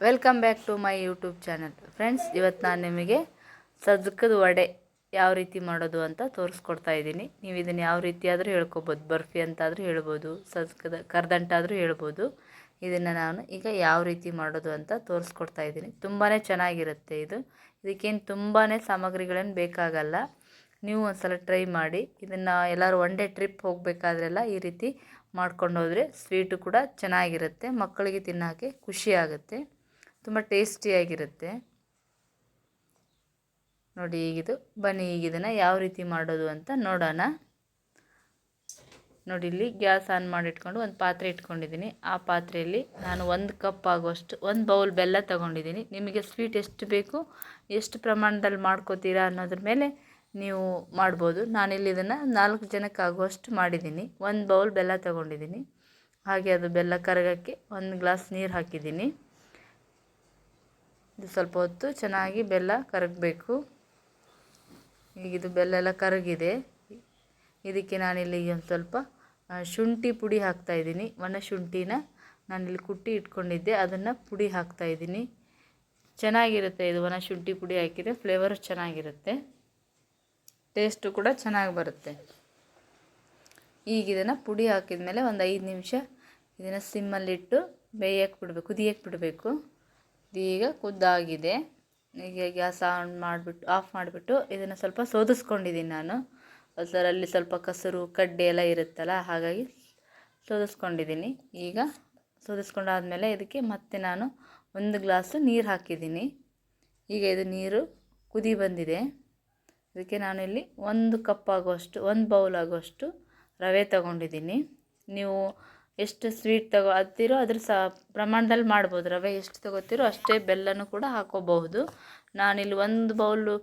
Welcome back to my YouTube channel friends ಇವತ್ತು ನಾನು ನಿಮಗೆ ಸಜ್ಜಕದ ವಡೆ ಯಾವ ರೀತಿ ಮಾಡೋದು ಅಂತ ತೋರಿಸ್ಕೊಡ್ತಾ ಇದ್ದೀನಿ. ನೀವು ಇದನ್ನು ಯಾವ ರೀತಿ ಆದರೂ ಹೇಳ್ಕೊಬೋದು. ಬರ್ಫಿ ಅಂತಾದರೂ ಹೇಳ್ಬೋದು ಸಜ್ಜಕದ ಕರ್ದಂಟಾದರೂ ಹೇಳ್ಬೋದು. ಇದನ್ನು ನಾನು ಈಗ ಯಾವ ರೀತಿ ಮಾಡೋದು ಅಂತ ತೋರಿಸ್ಕೊಡ್ತಾ ಇದ್ದೀನಿ. ತುಂಬಾ ಚೆನ್ನಾಗಿರುತ್ತೆ ಇದು. ಇದಕ್ಕೇನು ತುಂಬಾ ಸಾಮಗ್ರಿಗಳೇನು ಬೇಕಾಗಲ್ಲ. ನೀವು ಒಂದ್ಸಲ ಟ್ರೈ ಮಾಡಿ. ಇದನ್ನು ಎಲ್ಲರೂ ಒನ್ ಡೇ ಟ್ರಿಪ್ ಹೋಗಬೇಕಾದ್ರೆಲ್ಲ ಈ ರೀತಿ ಮಾಡ್ಕೊಂಡು ಹೋದರೆ ಸ್ವೀಟು ಕೂಡ ಚೆನ್ನಾಗಿರುತ್ತೆ. ಮಕ್ಕಳಿಗೆ ತಿನ್ನೋಕ್ಕೆ ಖುಷಿ ಆಗುತ್ತೆ. ತುಂಬ ಟೇಸ್ಟಿಯಾಗಿರುತ್ತೆ ನೋಡಿ ಈಗಿದು ಬನ್ನಿ ಈಗ ಇದನ್ನು ಯಾವ ರೀತಿ ಮಾಡೋದು ಅಂತ ನೋಡೋಣ. ನೋಡಿ ಇಲ್ಲಿ ಗ್ಯಾಸ್ ಆನ್ ಮಾಡಿಟ್ಕೊಂಡು ಒಂದು ಪಾತ್ರೆ ಇಟ್ಕೊಂಡಿದ್ದೀನಿ. ಆ ಪಾತ್ರೆಯಲ್ಲಿ ನಾನು ಒಂದು ಕಪ್ ಆಗುವಷ್ಟು ಒಂದು ಬೌಲ್ ಬೆಲ್ಲ ತೊಗೊಂಡಿದ್ದೀನಿ. ನಿಮಗೆ ಸ್ವೀಟ್ ಎಷ್ಟು ಬೇಕು, ಎಷ್ಟು ಪ್ರಮಾಣದಲ್ಲಿ ಮಾಡ್ಕೋತೀರಾ ಅನ್ನೋದ್ರ ಮೇಲೆ ನೀವು ಮಾಡ್ಬೋದು. ನಾನಿಲ್ಲಿ ಇದನ್ನು ನಾಲ್ಕು ಜನಕ್ಕೆ ಆಗುವಷ್ಟು ಮಾಡಿದ್ದೀನಿ. ಒಂದು ಬೌಲ್ ಬೆಲ್ಲ ತೊಗೊಂಡಿದ್ದೀನಿ. ಹಾಗೆ ಅದು ಬೆಲ್ಲ ಕರಗೋಕ್ಕೆ ಒಂದು ಗ್ಲಾಸ್ ನೀರು ಹಾಕಿದ್ದೀನಿ. ಇದು ಸ್ವಲ್ಪ ಹೊತ್ತು ಚೆನ್ನಾಗಿ ಬೆಲ್ಲ ಕರಗಬೇಕು. ಈಗ ಇದು ಬೆಲ್ಲ ಎಲ್ಲ ಕರಗಿದೆ. ಇದಕ್ಕೆ ನಾನಿಲ್ಲಿ ಒಂದು ಸ್ವಲ್ಪ ಶುಂಠಿ ಪುಡಿ ಹಾಕ್ತಾಯಿದ್ದೀನಿ ಒಣ ಶುಂಠಿನ ನಾನಿಲ್ಲಿ ಕುಟ್ಟಿ ಇಟ್ಕೊಂಡಿದ್ದೆ. ಅದನ್ನು ಪುಡಿ ಹಾಕ್ತಾಯಿದ್ದೀನಿ ಚೆನ್ನಾಗಿರುತ್ತೆ ಇದು ಒಣ ಶುಂಠಿ ಪುಡಿ ಹಾಕಿದರೆ ಫ್ಲೇವರ್ ಚೆನ್ನಾಗಿರುತ್ತೆ. ಟೇಸ್ಟು ಕೂಡ ಚೆನ್ನಾಗಿ ಬರುತ್ತೆ. ಈಗ ಇದನ್ನು ಪುಡಿ ಹಾಕಿದ ಮೇಲೆ ಒಂದು ಐದು ನಿಮಿಷ ಇದನ್ನು ಸಿಮ್ಮಲ್ಲಿಟ್ಟು ಬೇಯಕ್ಕೆ ಬಿಡಬೇಕು, ಕುದಿಯಕ್ಕೆ ಬಿಡಬೇಕು. ಈಗ ಕುದ್ದಾಗಿದೆ. ಈಗ ಗ್ಯಾಸ್ ಆನ್ ಮಾಡಿಬಿಟ್ಟು, ಆಫ್ ಮಾಡಿಬಿಟ್ಟು ಇದನ್ನು ಸ್ವಲ್ಪ ಸೋದಿಸ್ಕೊಂಡಿದ್ದೀನಿ ನಾನು. ಅದರಲ್ಲಿ ಸ್ವಲ್ಪ ಕಸರು, ಕಡ್ಡಿ ಎಲ್ಲ ಇರುತ್ತಲ್ಲ, ಹಾಗಾಗಿ ಸೋದಿಸ್ಕೊಂಡಿದ್ದೀನಿ. ಈಗ ಸೋದಿಸ್ಕೊಂಡಾದಮೇಲೆ ಇದಕ್ಕೆ ಮತ್ತೆ ನಾನು ಒಂದು ಗ್ಲಾಸು ನೀರು ಹಾಕಿದ್ದೀನಿ. ಈಗ ಇದು ನೀರು ಕುದಿ ಬಂದಿದೆ. ಇದಕ್ಕೆ ನಾನು ಇಲ್ಲಿ ಒಂದು ಕಪ್ ಆಗುವಷ್ಟು, ಒಂದು ಬೌಲ್ ಆಗುವಷ್ಟು ರವೆ ತಗೊಂಡಿದ್ದೀನಿ. ನೀವು ಎಷ್ಟು ಸ್ವೀಟ್ ತಗೋ ಅತ್ತೀರೋ ಅದ್ರ ಸಹ ಪ್ರಮಾಣದಲ್ಲಿ ಮಾಡ್ಬೋದು. ರವೆ ಎಷ್ಟು ತಗೋತೀರೋ ಅಷ್ಟೇ ಬೆಲ್ಲನೂ ಕೂಡ ಹಾಕೋಬಹುದು. ನಾನಿಲ್ಲಿ ಒಂದು ಬೌಲು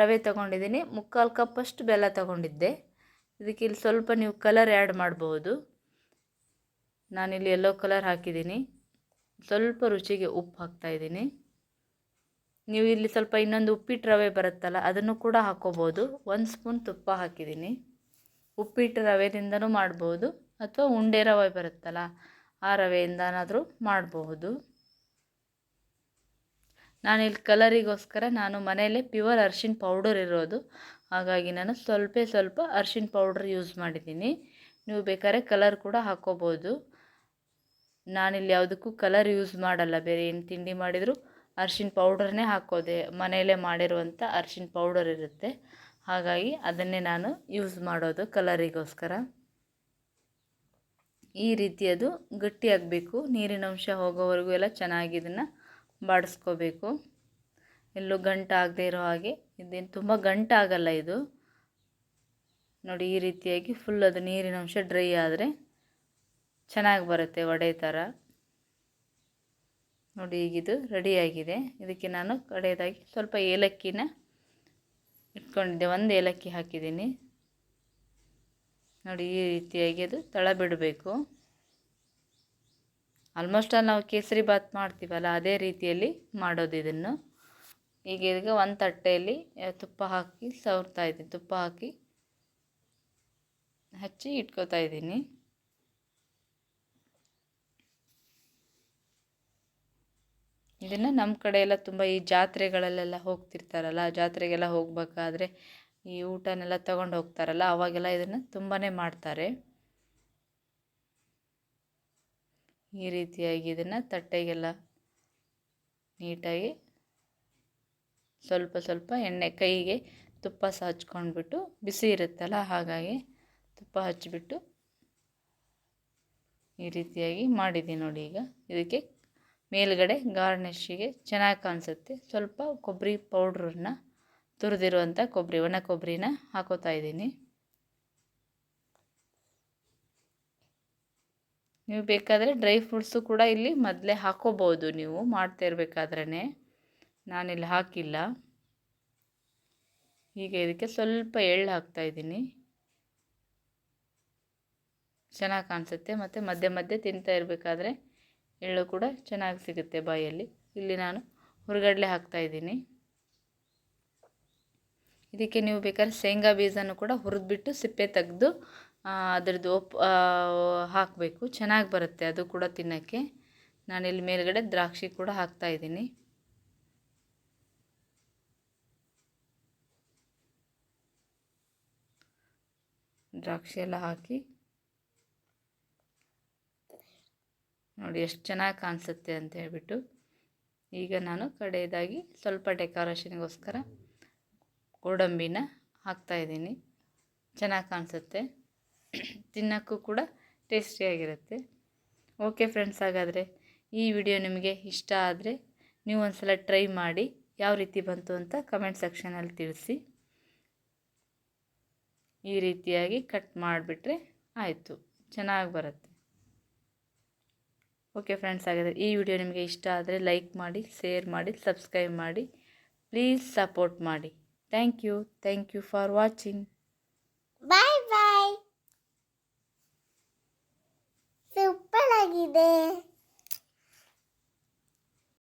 ರವೆ ತಗೊಂಡಿದ್ದೀನಿ. ಮುಕ್ಕಾಲು ಕಪ್ಪಷ್ಟು ಬೆಲ್ಲ ತಗೊಂಡಿದ್ದೆ. ಇದಕ್ಕೆ ಇಲ್ಲಿ ಸ್ವಲ್ಪ ನೀವು ಕಲರ್ ಆ್ಯಡ್ ಮಾಡ್ಬೋದು. ನಾನಿಲ್ಲಿ ಯೆಲ್ಲೋ ಕಲರ್ ಹಾಕಿದ್ದೀನಿ. ಸ್ವಲ್ಪ ರುಚಿಗೆ ಉಪ್ಪು ಹಾಕ್ತಾಯಿದ್ದೀನಿ ನೀವು ಇಲ್ಲಿ ಸ್ವಲ್ಪ ಇನ್ನೊಂದು ಉಪ್ಪಿಟ್ಟು ರವೆ ಬರುತ್ತಲ್ಲ, ಅದನ್ನು ಕೂಡ ಹಾಕ್ಕೋಬೋದು ಒಂದು ಸ್ಪೂನ್ ತುಪ್ಪ ಹಾಕಿದ್ದೀನಿ. ಉಪ್ಪಿಟ್ಟು ರವೆದಿಂದನೂ ಮಾಡ್ಬೋದು. ಅಥವಾ ಉಂಡೆ ರವೆ ಬರುತ್ತಲ್ಲ, ಆ ರವೆಯಿಂದನಾದರೂ ಮಾಡಬಹುದು. ನಾನಿಲ್ಲಿ ಕಲರಿಗೋಸ್ಕರ ನಾನು ಮನೆಯಲ್ಲೇ ಪ್ಯೂರ್ ಅರ್ಶಿನ ಪೌಡರ್ ಇರೋದು. ಹಾಗಾಗಿ ನಾನು ಸ್ವಲ್ಪ ಸ್ವಲ್ಪ ಅರ್ಶಿನ ಪೌಡ್ರ್ ಯೂಸ್ ಮಾಡಿದ್ದೀನಿ. ನೀವು ಬೇಕಾದ್ರೆ ಕಲರ್ ಕೂಡ ಹಾಕೋಬೋದು ನಾನಿಲ್ಲಿ ಯಾವುದಕ್ಕೂ ಕಲರ್ ಯೂಸ್ ಮಾಡಲ್ಲ. ಬೇರೆ ಏನು ತಿಂಡಿ ಮಾಡಿದರೂ ಅರ್ಶಿನ ಪೌಡರ್ನೇ ಹಾಕೋದೆ. ಮನೆಯಲ್ಲೇ ಮಾಡಿರುವಂಥ ಅರ್ಶಿನ ಪೌಡರ್ ಇರುತ್ತೆ. ಹಾಗಾಗಿ ಅದನ್ನೇ ನಾನು ಯೂಸ್ ಮಾಡೋದು ಕಲರಿಗೋಸ್ಕರ. ಈ ರೀತಿ ಅದು ಗಟ್ಟಿಯಾಗಬೇಕು. ನೀರಿನ ಅಂಶ ಹೋಗೋವರೆಗೂ ಎಲ್ಲ ಚೆನ್ನಾಗಿ ಇದನ್ನು ಬಾಡಿಸ್ಕೋಬೇಕು. ಎಲ್ಲೂ ಗಂಟು ಆಗದೆ ಇರೋ ಹಾಗೆ. ಇದೇನು ತುಂಬ ಗಂಟಾಗಲ್ಲ ಇದು. ನೋಡಿ, ಈ ರೀತಿಯಾಗಿ ಫುಲ್ ಅದು ನೀರಿನ ಅಂಶ ಡ್ರೈ ಆದರೆ ಚೆನ್ನಾಗಿ ಬರುತ್ತೆ ವಡೆ ಥರ ನೋಡಿ ಈಗಿದು ರೆಡಿಯಾಗಿದೆ ಇದಕ್ಕೆ ನಾನು ಕಡೆಯದಾಗಿ ಸ್ವಲ್ಪ ಏಲಕ್ಕಿನ ಇಟ್ಕೊಂಡಿದ್ದೆ. ಒಂದು ಏಲಕ್ಕಿ ಹಾಕಿದ್ದೀನಿ. ನೋಡಿ ಈ ರೀತಿಯಾಗಿ ಅದು ತಳ ಬಿಡಬೇಕು ಆಲ್ಮೋಸ್ಟ್ ಆಲ್ ನಾವು ಕೇಸರಿ ಬಾತ್ ಮಾಡ್ತೀವಲ್ಲ, ಅದೇ ರೀತಿಯಲ್ಲಿ ಮಾಡೋದು ಇದನ್ನು. ಈಗ ಇದಕ್ಕೆ ಒಂದು ತಟ್ಟೆಯಲ್ಲಿ ತುಪ್ಪ ಹಾಕಿ ಸವರ್ತಾ ಇದ್ದೀನಿ. ತುಪ್ಪ ಹಾಕಿ ಹಚ್ಚಿ ಇಟ್ಕೋತಾ ಇದ್ದೀನಿ. ಇದನ್ನು ನಮ್ಮ ಕಡೆ ಎಲ್ಲ ತುಂಬ ಈ ಜಾತ್ರೆಗಳಲ್ಲೆಲ್ಲ ಹೋಗ್ತಿರ್ತಾರಲ್ಲ, ಜಾತ್ರೆಗೆಲ್ಲ ಹೋಗಬೇಕಾದ್ರೆ ಈ ಊಟನೆಲ್ಲ ತಗೊಂಡು ಹೋಗ್ತಾರಲ್ಲ, ಅವಾಗೆಲ್ಲ ಇದನ್ನು ತುಂಬಾ ಮಾಡ್ತಾರೆ. ಈ ರೀತಿಯಾಗಿ ಇದನ್ನು ತಟ್ಟೆಗೆಲ್ಲ ನೀಟಾಗಿ ಸ್ವಲ್ಪ ಸ್ವಲ್ಪ ಎಣ್ಣೆ, ಕೈಗೆ ತುಪ್ಪ ಸಹ ಹಚ್ಕೊಂಡ್ಬಿಟ್ಟು ಬಿಸಿ ಇರುತ್ತಲ್ಲ, ಹಾಗಾಗಿ ತುಪ್ಪ ಹಚ್ಚಿಬಿಟ್ಟು ಈ ರೀತಿಯಾಗಿ ಮಾಡಿದ್ದೀನಿ ನೋಡಿ ಈಗ. ಇದಕ್ಕೆ ಮೇಲುಗಡೆ ಗಾರ್ನಿಷಿಗೆ ಚೆನ್ನಾಗಿ ಕಾಣಿಸುತ್ತೆ. ಸ್ವಲ್ಪ ಕೊಬ್ಬರಿ ಪೌಡ್ರನ್ನ ತುರಿದಿರುವಂಥ ಕೊಬ್ಬರಿ ಒಣ ಕೊಬ್ಬರಿನ ಹಾಕೋತಾ ಇದ್ದೀನಿ. ನೀವು ಬೇಕಾದರೆ ಡ್ರೈ ಫ್ರೂಟ್ಸು ಕೂಡ ಇಲ್ಲಿ ಮೊದಲೇ ಹಾಕೋಬೋದು ನೀವು ಮಾಡ್ತಾ ಇರಬೇಕಾದ್ರೇ. ನಾನಿಲ್ಲಿ ಹಾಕಿಲ್ಲ. ಈಗ ಇದಕ್ಕೆ ಸ್ವಲ್ಪ ಎಳ್ಳು ಹಾಕ್ತಾಯಿದ್ದೀನಿ ಚೆನ್ನಾಗಿ ಕಾಣಿಸುತ್ತೆ. ಮತ್ತು ಮಧ್ಯೆ ಮಧ್ಯೆ ತಿಂತಾ ಇರಬೇಕಾದ್ರೆ ಎಳ್ಳು ಕೂಡ ಚೆನ್ನಾಗಿ ಸಿಗುತ್ತೆ ಬಾಯಲ್ಲಿ. ಇಲ್ಲಿ ನಾನು ಹುರುಗಡಲೆ ಹಾಕ್ತಾಯಿದ್ದೀನಿ ಇದಕ್ಕೆ ನೀವು ಬೇಕಾದ್ರೆ ಶೇಂಗಾ ಬೀಜನೂ ಕೂಡ ಹುರಿದ್ಬಿಟ್ಟು ಸಿಪ್ಪೆ ತೆಗೆದು ಅದರದ್ದು ಒಪ್ ಹಾಕಬೇಕು. ಚೆನ್ನಾಗಿ ಬರುತ್ತೆ ಅದು ಕೂಡ ತಿನ್ನೋಕ್ಕೆ. ನಾನಿಲ್ಲಿ ಮೇಲ್ಗಡೆ ದ್ರಾಕ್ಷಿ ಕೂಡ ಹಾಕ್ತಾ ಇದ್ದೀನಿ. ದ್ರಾಕ್ಷಿ ಎಲ್ಲ ಹಾಕಿ. ನೋಡಿ ಎಷ್ಟು ಚೆನ್ನಾಗಿ ಕಾಣಿಸುತ್ತೆ ಅಂತ ಹೇಳ್ಬಿಟ್ಟು. ಈಗ ನಾನು ಕಡೆಯದಾಗಿ ಸ್ವಲ್ಪ ಡೆಕೋರೇಷನ್ಗೋಸ್ಕರ ಗೋಡಂಬಿನ ಹಾಕ್ತಾಯಿದ್ದೀನಿ ಚೆನ್ನಾಗಿ ಕಾಣಿಸುತ್ತೆ. ತಿನ್ನೋಕ್ಕೂ ಕೂಡ ಟೇಸ್ಟಿಯಾಗಿರುತ್ತೆ ಓಕೆ ಫ್ರೆಂಡ್ಸ್ ಹಾಗಾದರೆ ಈ ವಿಡಿಯೋ ನಿಮಗೆ ಇಷ್ಟ ಆದರೆ ನೀವು ಒಂದು ಸಲ ಟ್ರೈ ಮಾಡಿ ಯಾವ ರೀತಿ ಬಂತು ಅಂತ ಕಮೆಂಟ್ ಸೆಕ್ಷನಲ್ಲಿ ತಿಳಿಸಿ. ಈ ರೀತಿಯಾಗಿ ಕಟ್ ಮಾಡಿಬಿಟ್ರೆ ಆಯಿತು. ಚೆನ್ನಾಗಿ ಬರುತ್ತೆ. ಓಕೆ ಫ್ರೆಂಡ್ಸ್ ಹಾಗಾದರೆ ಈ ವಿಡಿಯೋ ನಿಮಗೆ ಇಷ್ಟ ಆದರೆ ಲೈಕ್ ಮಾಡಿ ಶೇರ್ ಮಾಡಿ ಸಬ್ಸ್ಕ್ರೈಬ್ ಮಾಡಿ ಪ್ಲೀಸ್ ಸಪೋರ್ಟ್ ಮಾಡಿ. thank you thank you for watching bye bye super ಆಗಿದೆ